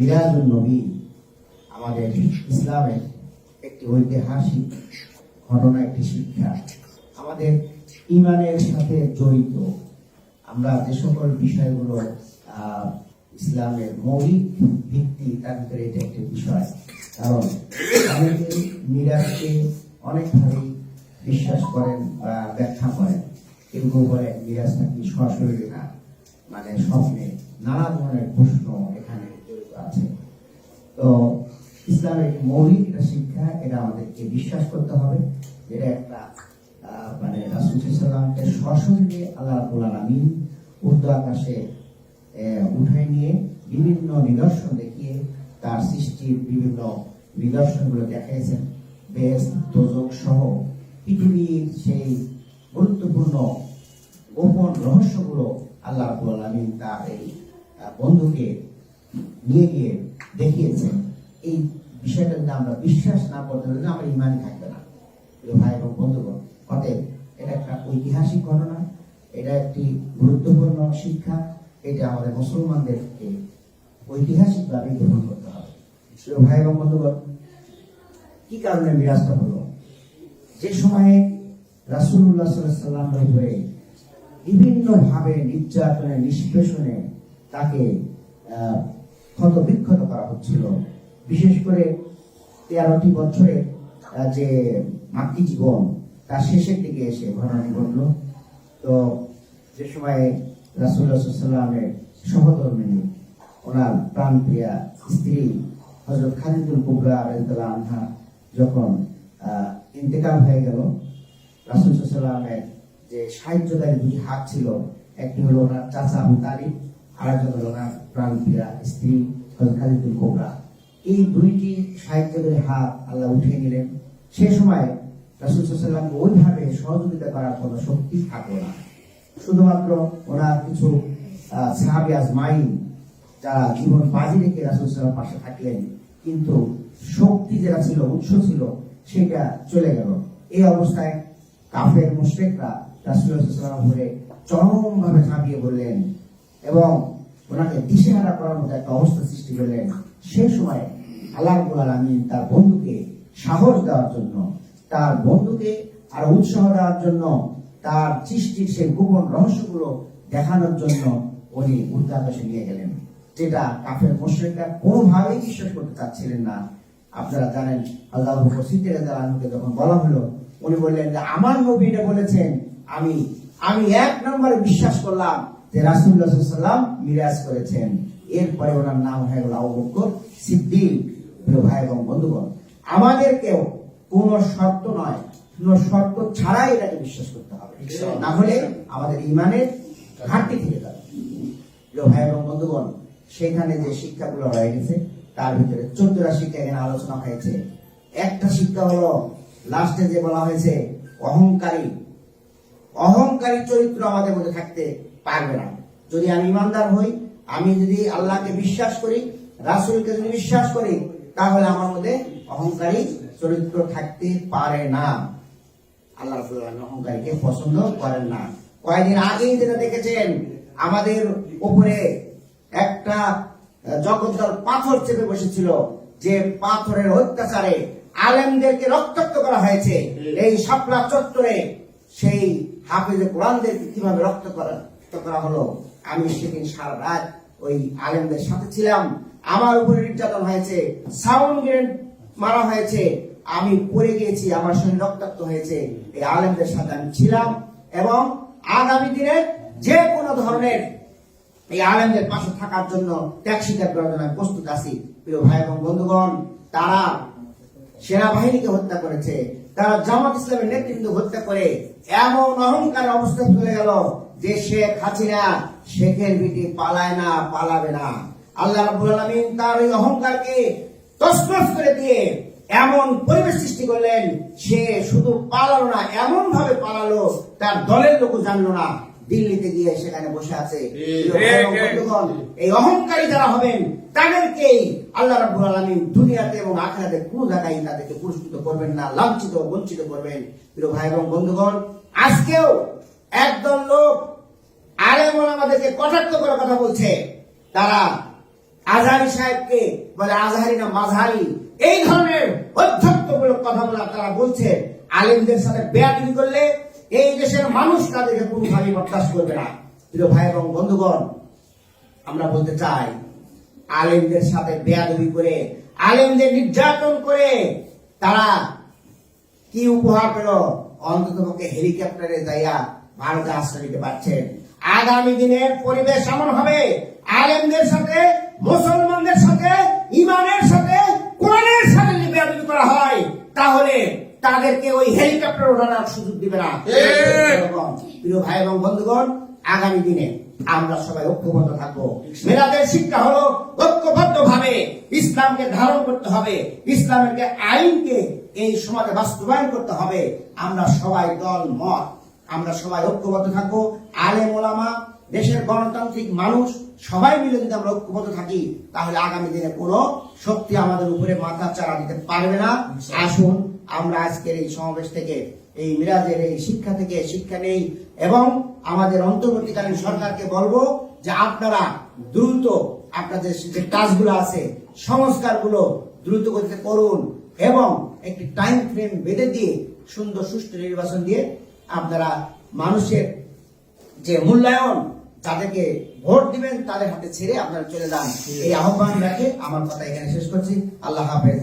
মিরাজুল নবী আমাদের ইসলামের একটি ঐতিহাসিক ঘটনা, একটি শিক্ষা। আমাদের ইমানের সাথে জড়িত। আমরা যে সকল বিষয়গুলো ইসলামের মৌলিক ভিত্তি, তার ভিতরে এটা একটি বিষয়। কারণ অনেকে মিরাজকে অনেকভাবেই বিশ্বাস করেন বা ব্যাখ্যা করেন। কেউ কেউ বলেন মিরাজ নাকি সরাসরি না। মানে স্বপ্নে নানা ধরনের প্রশ্ন এখানে আছে। তো ইসলামের মৌলিক একটা শিক্ষা, এটা আমাদেরকে বিশ্বাস করতে হবে। এটা একটা মানে রাসুল সাল্লামকে সশরীরে আল্লাহ রাবুল আলমিন উর্দু আকাশে উঠাই নিয়ে বিভিন্ন নিদর্শন দেখিয়ে তার সৃষ্টির বিভিন্ন নিদর্শনগুলো দেখাইছেন। বেশ, দোজক সহ পৃথিবীর সেই গুরুত্বপূর্ণ গোপন রহস্যগুলো আল্লাহ রাবুল আলমিন তার এই বন্ধুকে নিয়ে দেখিয়েছেন এই বিষয়টা যদি আমরা বিশ্বাস না করতে পারি আমার ইমানই থাকবে না। ভাই এবং বন্ধুগণ অতএব এটা একটা ঐতিহাসিক ঘটনা এটা একটি গুরুত্বপূর্ণ শিক্ষা এটা আমাদের মুসলমানদেরকে ঐতিহাসিকভাবে গ্রহণ করতে হবে। ভাই এবং বন্ধুগণ কি কারণে বিরাজটা হলো? যে সময়ে রাসুল্লাহ সাল্লামের উপরে বিভিন্নভাবে নির্যাতনে নিষ্পেষণে তাকে আহ, ক্ষত বিক্ষত করা হচ্ছিল। বিশেষ করে তেরোটি বছরে যে মাতৃ জীবন তার শেষের দিকে এসে ঘটনাটি ঘটল। তো যে সময় রাসুল্লাহ সাল্লামের সহধর্মিনী, ওনার প্রাণপ্রিয়া স্ত্রী হজরত খালিদুল কুবরা রাদিয়াল্লাহু আনহা যখন ইন্তেকাল হয়ে গেল, রাসুল সাল্লামের যে সাহায্যকারী দুটি হাত ছিল, একটি হলো ওনার চাচা আবু তালিব হলো ওনার প্রাণপ্রিয়া স্ত্রী খালিদুল কোবরা এই দুইটি সাহায্যকারী হাত আল্লাহ উঠিয়ে নিলেন। সে সময় রাসুল ওইভাবে সহযোগিতা করার কোনো শক্তি না। শুধুমাত্র ওনার কিছু সাহাবি যারা জীবন বাজি রেখে রাসুল সাল্লাম পাশে থাকলেন, কিন্তু শক্তি যেটা ছিল, উৎস ছিল, সেটা চলে গেল। এই অবস্থায় কাফের মুশরিকরা রাসুল্লাহাম ধরে চরম ভাবে ঝাঁপিয়ে বললেন এবং ওনাকে দিশেহারা করার মতো একটা অবস্থা সৃষ্টি করলেন। সে সময় আল্লাহ রাব্বুল আলামিন তার বন্ধুকে সাহস দেওয়ার জন্য, তার বন্ধুকে আর উৎসাহ দেওয়ার জন্য, তার সৃষ্টির সেই গোপন রহস্যগুলো দেখানোর জন্য উনি উর্দাকাশে নিয়ে গেলেন, যেটা কাফের মুশরিকরা কোনোভাবেই বিশ্বাস করতে চাচ্ছিলেন না। আপনারা জানেন, আল্লাহ আনহুকে যখন বলা হলো, উনি বললেন যে, আমার নবী এটা বলেছেন, আমি আমি এক নম্বরে বিশ্বাস করলাম যে রাসুল্লাহ সাল্লাম মিরাজ করেছেন। এরপরে ওনার নাম হয়ে গেল আবু বকর সিদ্দিক। প্রিয় ভাই এবং বন্ধুগণ আমাদেরকেও কোনো শর্ত নয় কোনো শর্ত ছাড়াই এটাকে বিশ্বাস করতে হবে। না হলে আমাদের ইমানের ঘাটতি থেকে যাবে। প্রিয় ভাই এবং বন্ধুগণ সেখানে যে শিক্ষাগুলো রয়ে গেছে তার ভিতরে চোদ্দটা শিক্ষা এখানে আলোচনা হয়েছে। একটা শিক্ষা হলো লাস্টে যে বলা হয়েছে অহংকারী। অহংকারী চরিত্র আমাদের মধ্যে থাকতে পারবে না। যদি আমি ইমানদার হই আমি যদি আল্লাহকে বিশ্বাস করি রাসুলকে যদি বিশ্বাস করি তাহলে আমার মধ্যে অহংকারী চরিত্র থাকতে পারে না। আল্লাহ অহংকারীকে পছন্দ করেন না। কয়েকদিন আগেই যেটা দেখেছেন আমাদের উপরে একটা জগদ্দল পাথর চেপে বসেছিল যে পাথরের অত্যাচারে আলেমদেরকে রক্তাক্ত করা হয়েছে। এই শাপলা চত্বরে সেই হাফিজে কোরআনদেরকে কীভাবে রক্ত করা করা হলো। আমি সেদিন সারা রাত ওই আলেমদের সাথে ছিলাম। আমার উপরে নির্যাতন হয়েছে, সাউন্ড গ্রেড মারা হয়েছে। আমি পড়ে গিয়েছি, আমার শরীর রক্তাক্ত হয়েছে। এই আলেমদের সাথে আমি ছিলাম এবং আগামী দিনে যে কোনো ধরনের এই আলেমদের পাশে থাকার জন্য ত্যাগ স্বীকার করার আমি প্রস্তুত আছি। প্রিয় ভাই এবং বন্ধুগণ, তারা সেনাবাহিনীকে হত্যা করেছে, তারা জামাত ইসলামের নেতৃত্ব হত্যা করে, এমন অহংকার অবস্থা চলে গেল। যে শেখ হাসিনা শেখের বিটি পালায় না পালাবে না। আল্লাহ রাব্বুল আলামিন তার ওই অহংকারকে তসনস করে দিয়ে এমন পরিবেশ সৃষ্টি করলেন সে শুধু পালালো না এমন ভাবে পালালো তার দলের লোক জানলো না। দিল্লিতে গিয়ে সেখানে বসে আছে। এই অহংকারী যারা হবেন তাদেরকেই আল্লাহ রাব্বুল আলামিন দুনিয়াতে এবং আখিরাতে কোনো জায়গায় তাদেরকে পুরস্কৃত করবেন না লাঞ্ছিত বঞ্চিত করবেন। প্রিয় ভাই এবং বন্ধুগণ আজকেও একদল লোক আমাদেরকে কটাক্ষ করে কথা বলছে? তারা আজহারি সাহেবকে বলে, আজহারি না মাঝহারি। এই ধরনের অধ্যক্ষমূলক কথাগুলো তারা বলছে। আলেমদের সাথে বেয়াদবি করলে এই দেশের মানুষ তাদেরকে কোনোভাবেই বরদাস্ত করবে না। প্রিয় ভাই এবং বন্ধুগণ, আমরা বলতে চাই, আলেমদের সাথে বেয়াদবি করে, আলেমদের নির্যাতন করে তারা কি উপহার পেল? অন্তত হেলিকপ্টারে যাইয়া ভারতে আশ্রয় নিতে পারছেন? আগামী দিনের পরিবেশ এমন হবে আলেমদের সাথে মুসলমানদের সাথে ইমানের সাথে কোরআনের সাথে যদি করা হয় তাহলে তাদেরকে ওই হেলিকপ্টার ওঠানোর সুযোগ দিবে না। প্রিয় ভাই এবং বন্ধুগণ আগামী দিনে আমরা সবাই ঐক্যবদ্ধ থাকব। মেরাদের শিক্ষা হলো ঐক্যবদ্ধ ভাবে ইসলামকে ধারণ করতে হবে ইসলামের আইনকে এই সমাজে বাস্তবায়ন করতে হবে। আমরা সবাই দল মত আমরা সবাই ঐক্যবদ্ধ থাকব। আলেম ওলামা, দেশের গণতান্ত্রিক মানুষ, সবাই মিলে যদি আমরা ঐক্যবদ্ধ থাকি, তাহলে আগামী দিনে কোনো শক্তি আমাদের উপরে মাথা চারা দিতে পারবে না। আসুন, আমরা আজকের এই সমাবেশ থেকে, এই মিরাজের এই শিক্ষা থেকে শিক্ষা নেই এবং আমাদের অন্তর্বর্তীকালীন সরকারকে বলব যে আপনারা দ্রুত আপনাদের যে কাজগুলো আছে, সংস্কারগুলো দ্রুত গতিতে করুন এবং একটি টাইম ফ্রেম বেঁধে দিয়ে সুন্দর সুষ্ঠু নির্বাচন দিয়ে আপনারা মানুষের যে মূল্যায়ন, তাদেরকে ভোট দিবেন, তাদের হাতে ছেড়ে আপনারা চলে যান। এই আহ্বান রাখে আমার কথা এখানে শেষ করছি। আল্লাহ হাফেজ।